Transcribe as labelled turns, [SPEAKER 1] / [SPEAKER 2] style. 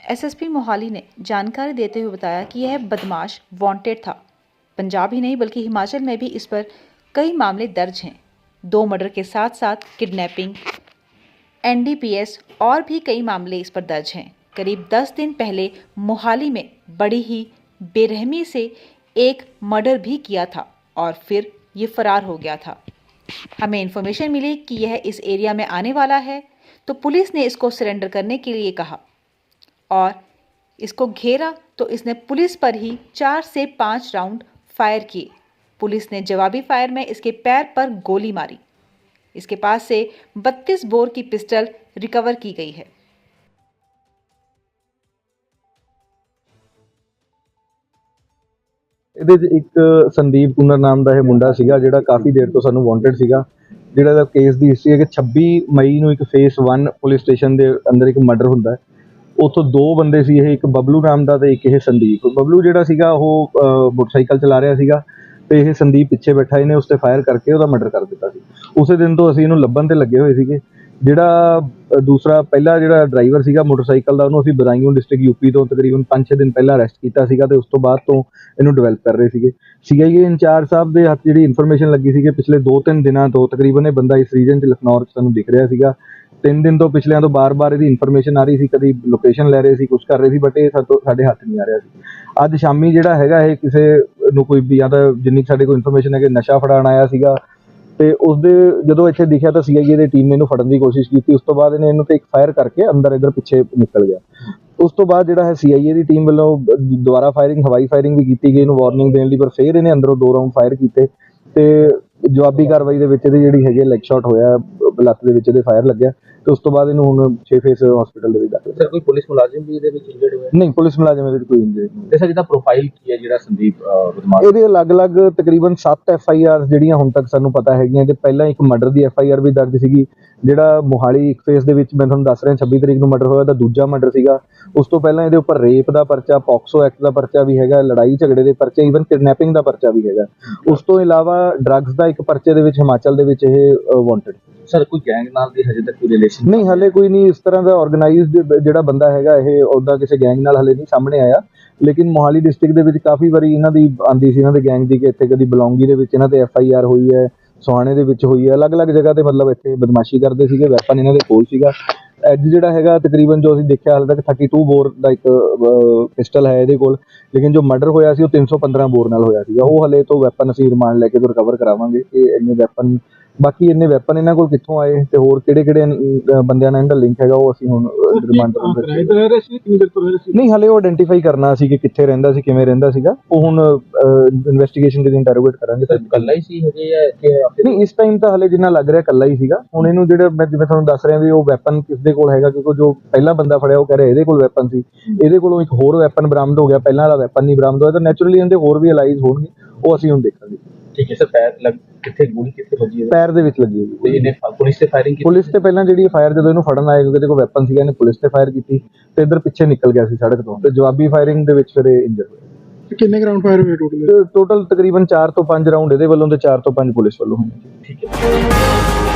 [SPEAKER 1] SSP Mohali ने जानकारी देते हुए बताया कि यह बदमाश वांटेड था। पंजाब ही नहीं, बल्कि हिमाचल में भी इस पर कई मामले दर्ज हैं। दो मर्डर के साथ साथ किडनैपिंग, एनडीपीएस और भी कई मामले इस पर दर्ज हैं। करीब 10 दिन पहले मोहाली में बड़ी ही बेरहमी से एक मर्डर भी किया था और फिर ये फरार हो गया था। हमें इन्फॉर्मेशन मिली कि यह इस एरिया में आने वाला है तो पुलिस ने इसको सरेंडर करने के लिए कहा। और इसको घेरा तो इसने पुलिस पर ही चार से पाँच राउंड फायर किए पुलिस ने जवाबी फायर में इसके पैर पर गोली मारी इसके पास से 32 बोर की पिस्टल रिकवर की गई है
[SPEAKER 2] ਇਹਦੇ 'ਚ ਇੱਕ ਸੰਦੀਪ ਕੁੰਨਰ ਨਾਮ ਦਾ ਇਹ ਮੁੰਡਾ ਸੀਗਾ ਜਿਹੜਾ ਕਾਫੀ ਦੇਰ ਤੋਂ ਸਾਨੂੰ ਵਾਂਟਡ ਸੀਗਾ ਜਿਹੜਾ ਦਾ ਕੇਸ ਦੀ ਹਿਸਟਰੀ ਹੈ ਕਿ 26 ਮਈ ਨੂੰ ਇੱਕ ਫੇਸ 1 ਪੁਲਿਸ ਸਟੇਸ਼ਨ ਦੇ ਅੰਦਰ ਇੱਕ ਮਰਡਰ ਹੁੰਦਾ ਹੈ ਉੱਥੋਂ ਦੋ ਬੰਦੇ ਸੀ ਇਹ, ਇੱਕ ਬਬਲੂ ਨਾਮ ਦਾ ਤੇ ਇੱਕ ਇਹ ਸੰਦੀਪ। ਬਬਲੂ ਜਿਹੜਾ ਸੀਗਾ, ਉਹ ਮੋਟਰਸਾਈਕਲ ਚਲਾ ਰਿਹਾ ਸੀਗਾ ਤੇ ਇਹ ਸੰਦੀਪ ਪਿੱਛੇ ਬੈਠਾ, ਇਹਨੇ ਉਸ ਤੇ ਫਾਇਰ ਕਰਕੇ ਉਹਦਾ ਮਰਡਰ ਕਰ ਦਿੱਤਾ ਸੀ। ਉਸੇ ਦਿਨ ਤੋਂ ਅਸੀਂ ਇਹਨੂੰ ਲੱਭਣ ਤੇ ਲੱਗੇ ਹੋਏ ਸੀਗੇ। ਜਿਹੜਾ ਦੂਸਰਾ, ਪਹਿਲਾ ਜਿਹੜਾ ਡਰਾਈਵਰ ਸੀਗਾ ਮੋਟਰਸਾਈਕਲ ਦਾ, ਉਹਨੂੰ ਅਸੀਂ ਬਦਾਯੂੰ ਡਿਸਟ੍ਰਿਕਟ ਯੂਪੀ ਤੋਂ ਤਕਰੀਬਨ 5-6 ਦਿਨ ਪਹਿਲਾਂ ਅਰੈਸਟ ਕੀਤਾ ਸੀਗਾ ਤੇ ਉਸ ਤੋਂ ਬਾਅਦ ਤੋਂ ਇਹਨੂੰ ਡਿਵੈਲਪ ਕਰ ਰਹੇ ਸੀਗੇ। ਸੀਆਈਏ ਇੰਚਾਰਜ ਸਾਹਿਬ ਦੇ ਹੱਥ ਜਿਹੜੀ ਇਨਫੋਰਮੇਸ਼ਨ ਲੱਗੀ ਸੀ ਕਿ ਪਿਛਲੇ 2-3 ਦਿਨਾਂ ਤੋਂ ਤਕਰੀਬਨ ਇਹ ਬੰਦਾ ਇਸ ਰੀਜਨ 'ਚ ਲਖਨੌਰ 'ਚ ਸਾਨੂੰ ਦਿਖ ਰਿਹਾ ਸੀਗਾ। ਤਿੰਨ ਦਿਨ ਤੋਂ ਪਿਛਲਿਆਂ ਤੋਂ ਬਾਰ-ਬਾਰ ਇਹਦੀ ਇਨਫੋਰਮੇਸ਼ਨ ਆ ਰਹੀ ਸੀ, ਕਦੀ ਲੋਕੇਸ਼ਨ ਲੈ ਰਹੇ ਸੀ ਕੁਝ ਕਰ ਰਹੇ ਸੀ ਬਟ ਇਹ ਸਾਤੋਂ ਸਾਡੇ ਹੱਥ ਨਹੀਂ ਆ ਰਿਹਾ ਸੀ। ਅੱਜ ਸ਼ਾਮੀ ਜਿਹੜਾ ਹੈਗਾ ਇਹ ਕਿਸੇ ਨੂੰ ਕੋਈ ਵੀ, ਜਾਂ ਤਾਂ ਜਿੰਨੀ ਸਾਡੇ ਕੋਲ ਇਨਫੋਰਮੇਸ਼ਨ ਹੈ ਕਿ ਨਸ਼ਾ ਫੜਾਉਣ ਆਇਆ ਸੀਗਾ, ਤੇ ਉਸਦੇ ਜਦੋਂ ਇੱਥੇ ਦਿਖਿਆ ਤਾਂ ਸੀਆਈਏ ਦੀ ਟੀਮ ਨੇ ਇਹਨੂੰ ਫੜਨ ਦੀ ਕੋਸ਼ਿਸ਼ ਕੀਤੀ। ਉਸ ਤੋਂ ਬਾਅਦ ਇਹਨੇ ਇਹਨੂੰ ਤੇ ਇੱਕ ਫਾਇਰ ਕਰਕੇ ਅੰਦਰ, ਇਧਰ ਪਿੱਛੇ ਨਿਕਲ ਗਿਆ। ਉਸ ਤੋਂ ਬਾਅਦ ਜਿਹੜਾ ਹੈ ਸੀਆਈਏ ਦੀ ਟੀਮ ਵੱਲੋਂ ਦੁਬਾਰਾ ਫਾਇਰਿੰਗ ਹਵਾਈ ਫਾਇਰਿੰਗ ਵੀ ਕੀਤੀ ਗਈ, ਇਹਨੂੰ ਵਾਰਨਿੰਗ ਦੇਣ ਲਈ, ਪਰ ਫੇਰ ਇਹਨੇ ਅੰਦਰੋਂ ਦੋ ਰਾਉਂਡ ਫਾਇਰ ਕੀਤੇ। ਤੇ ਜਵਾਬੀ ਕਾਰਵਾਈ ਦੇ ਵਿੱਚ ਇਹਦੀ ਜਿਹੜੀ ਹੈਗੀ ਲੈਗ ਸ਼ਾਟ ਹੋਇਆ ਲੱਤ ਦੇ ਵਿੱਚ ਇਹਦੇ ਫਾਇਰ ਲੱਗਿਆ ਤੇ ਉਸ ਤੋਂ ਬਾਅਦ ਇਹਨੂੰ ਹੁਣ 6 ਫੇਸ ਹਸਪੀਟਲ ਦੇ ਵਿੱਚ ਦਾਖਲ
[SPEAKER 3] ਸਰ ਕੋਈ ਪੁਲਿਸ ਮੁਲਾਜ਼ਮ ਵੀ ਇਹਦੇ ਵਿੱਚ ਇੰਜਰਡ ਹੋਇਆ?
[SPEAKER 2] ਨਹੀਂ ਪੁਲਿਸ ਮੁਲਾਜ਼ਮ ਇਹਦੇ ਵਿੱਚ ਕੋਈ ਇੰਜਰੀ ਨਹੀਂ
[SPEAKER 3] ਤੇ ਸਰ ਇਹਦਾ ਪ੍ਰੋਫਾਈਲ ਕੀ ਹੈ ਜਿਹੜਾ ਸੰਦੀਪ ਬਦਮਾਸ਼?
[SPEAKER 2] ਇਹਦੇ ਅਲੱਗ-ਅਲੱਗ ਤਕਰੀਬਨ 7 ਐਫ ਆਈ ਆਰ ਜਿਹੜੀਆਂ ਹੁਣ ਤੱਕ ਸਾਨੂੰ ਪਤਾ ਹੈਗੀਆਂ ਤੇ ਪਹਿਲਾਂ ਇੱਕ ਮਰਡਰ ਦੀ ਐਫ ਆਈ ਆਰ ਵੀ ਦਰਜ ਸੀਗੀ ਜਿਹੜਾ ਮੋਹਾਲੀ ਇੱਕ ਫੇਸ ਦੇ ਵਿੱਚ ਮੈਂ ਤੁਹਾਨੂੰ ਦੱਸ ਰਿਹਾ 26 ਤਰੀਕ ਨੂੰ ਮਰਡਰ ਹੋਇਆ ਤਾਂ ਦੂਜਾ ਮਰਡਰ ਸੀਗਾ। ਉਸ ਤੋਂ ਪਹਿਲਾਂ ਇਹਦੇ ਉੱਪਰ ਰੇਪ ਦਾ ਪਰਚਾ ਪੌਕਸੋ ਐਕਟ ਦਾ ਪਰਚਾ ਵੀ ਹੈਗਾ ਲੜਾਈ ਝਗੜੇ ਦੇ ਪਰਚੇ ਈਵਨ ਕਿਡਨੈਪਿੰਗ ਦਾ ਪਰਚਾ ਵੀ ਹੈਗਾ। ਉਸ ਤੋਂ ਇਲਾਵਾ ਡਰੱਗਸ ਦਾ ਇੱਕ ਪਰਚੇ ਦੇ ਵਿੱਚ ਹਿਮਾਚਲ ਦੇ ਵਿੱਚ ਇਹ ਵਾਂਟਡ
[SPEAKER 3] ਸਰ ਕੋਈ ਗੈਂਗ ਨਾਲ ਦੀ ਹਜੇ ਤੱਕ ਕੋਈ ਰਿਲੇਸ਼ਨ
[SPEAKER 2] ਨਹੀਂ ਹਲੇ ਕੋਈ ਨਹੀਂ ਇਸ ਤਰ੍ਹਾਂ ਦਾ ਆਰਗੇਨਾਈਜ਼ਡ ਜਿਹੜਾ ਬੰਦਾ ਹੈਗਾ ਇਹ ਉਹਦਾ ਕਿਸੇ ਗੈਂਗ ਨਾਲ ਹਲੇ ਨਹੀਂ ਸਾਹਮਣੇ ਆਇਆ। ਲੇਕਿਨ ਮੋਹਾਲੀ ਡਿਸਟ੍ਰਿਕਟ ਦੇ ਵਿੱਚ ਕਾਫੀ ਵਾਰੀ ਇਹਨਾਂ ਦੀ ਆਂਦੀ ਸੀ ਇਹਨਾਂ ਦੇ ਗੈਂਗ ਦੀ ਕਿ ਇੱਥੇ ਕਦੀ ਬਲੌਂਗੀ ਦੇ ਵਿੱਚ ਇਹਨਾਂ ਤੇ ਐਫ ਆਈ ਆਰ ਹੋਈ ਹੈ ਸੋਹਾਣੇ ਦੇ ਵਿੱਚ ਹੋਈ ਹੈ ਅਲੱਗ-ਅਲੱਗ ਜਗ੍ਹਾ ਤੇ ਮਤਲਬ ਇੱਥੇ ਬਦਮਾਸ਼ੀ ਕਰਦੇ ਸੀਗੇ ਵੈਪਨ ਇਹਨਾਂ ਦੇ ਕੋਲ ਸੀਗਾ। ਐਜ ਜਿਹੜਾ ਹੈਗਾ ਤਕਰੀਬਨ ਜੋ ਅਸੀਂ ਦੇਖਿਆ ਹਾਲੇ ਤੱਕ 32 ਬੋਰ ਦਾ ਇੱਕ ਪਿਸਟਲ ਹੈ ਇਹਦੇ ਕੋਲ। ਲੇਕਿਨ ਜੋ ਮਰਡਰ ਹੋਇਆ ਸੀ ਉਹ 315 ਬੋਰ ਨਾਲ ਹੋਇਆ ਸੀਗਾ। ਉਹ ਹਲੇ ਤੋਂ ਵੈਪਨ ਅਸੀਂ ਰਿਮਾਂਡ ਲੈ ਕੇ ਤੋਂ ਰਿਕਵਰ ਕਰਾਵਾਂਗੇ ਕਿ ਇੰਨੇ ਵੈਪਨ ਬਾਕੀ ਇੰਨੇ ਵੈਪਨ ਇਹਨਾਂ ਕੋਲ ਕਿੱਥੋਂ ਆਏ ਤੇ ਹੋਰ ਕਿਹੜੇ ਕਿਹੜੇ ਬੰਦਿਆਂ ਨਾਲ ਇਹਦਾ ਲਿੰਕ ਹੈਗਾ ਉਹ ਅਸੀਂ ਹੁਣ ਰਿਮਾਂਡ ਨਹੀਂ ਹਲੇ ਉਹ ਆਇਡੈਂਟੀਫਾਈ ਕਰਨਾ ਸੀ ਕਿ ਕਿੱਥੇ ਰਹਿੰਦਾ ਸੀ ਕਿਵੇਂ ਰਹਿੰਦਾ ਸੀਗਾ। ਉਹ ਹੁਣ ਇਨਵੈਸਟੀਗੇਸ਼ਨ ਦੇ ਇੰਟਰੋਗੇਟ ਕਰਾਂਗੇ।
[SPEAKER 3] ਸਰ ਇਕੱਲਾ ਹੀ ਸੀ ਹਜੇ ਜਾਂ ਇੱਥੇ
[SPEAKER 2] ਨਹੀਂ ਇਸ ਟਾਈਮ ਤਾਂ ਹਲੇ ਜਿੰਨਾ ਲੱਗ ਰਿਹਾ ਕੱਲਾ ਹੀ ਸੀਗਾ। ਹੁਣ ਇਹਨੂੰ ਜਿਹੜਾ ਮੈਂ ਜਿਵੇਂ ਤੁਹਾਨੂੰ ਦੱਸ ਰਿਹਾ ਵੀ ਉਹ ਵੈਪਨ ਕਿਸ ਦੇ ਕੋਲ ਹੈਗਾ ਕਿਉਂਕਿ ਜੋ ਪਹਿਲਾ ਬੰਦਾ ਫੜਿਆ ਉਹ ਕਹਿ ਰਿਹਾ ਇਹਦੇ ਕੋਲ ਵੈਪਨ ਸੀ। ਇਹਦੇ ਕੋਲੋਂ ਇੱਕ ਹੋਰ ਵੈਪਨ ਬਰਾਮਦ ਹੋ ਗਿਆ ਪਹਿਲਾਂ ਵਾਲਾ ਵੈਪਨ ਨਹੀਂ ਬਰਾਮਦ ਹੋਇਆ ਤਾਂ ਨੈਚੁਰਲੀ ਇਹਦੇ ਹੋਰ ਵੀ ਅਲਾਈਜ਼ ਹੋਣਗੇ ਉਹ ਅਸੀਂ ਹੁਣ ਦੇਖਾਂਗੇ।
[SPEAKER 3] ਠੀਕ ਹੈ ਸਰ ਪੈਰ ਲੱਗ ਕਿੱਥੇ ਗੋਲੀ ਕਿੱਥੇ ਵੱਜੀ ਹੈ
[SPEAKER 2] ਪੈਰ ਦੇ ਵਿੱਚ ਲੱਗੀ ਹੈ। ਜੀ
[SPEAKER 3] ਤੇ ਇਹਨੇ ਫ- ਪੁਲਿਸ ਤੇ ਫਾਇਰਿੰਗ ਕੀਤੀ?
[SPEAKER 2] ਪੁਲਿਸ ਤੇ ਪਹਿਲਾਂ ਜਿਹੜੀ ਫਾਇਰ ਜਦੋਂ ਇਹਨੂੰ ਫੜਨ ਆਏ ਕਿਉਂਕਿ ਇਹਦੇ ਕੋਲ ਵੈਪਨ ਸੀਗਾ ਇਹਨੇ ਪੁਲਿਸ ਤੇ ਫਾਇਰ ਕੀਤੀ ਤੇ ਇੱਧਰ ਪਿੱਛੇ ਨਿਕਲ ਗਿਆ ਸੀ ਸੜਕ ਤੋਂ ਤੇ ਜਵਾਬੀ ਫਾਇਰਿੰਗ ਦੇ ਵਿੱਚ ਫਿਰ ਇਹ ਇੰਜਰ ਹੋਇਆ।
[SPEAKER 4] ਕਿੰਨੇ ਗਰਾਊਂਡ ਫਾਇਰ ਹੋਏ ਟੋਟਲ
[SPEAKER 2] ਟੋਟਲ ਤਕਰੀਬਨ 4 ਤੋਂ 5 ਰਾਉਂਡ ਇਹਦੇ ਵੱਲੋਂ ਤੇ 4 ਤੋਂ 5 ਪੁਲਿਸ ਵੱਲੋਂ ਹੋਏ
[SPEAKER 3] ਠੀਕ ਹੈ।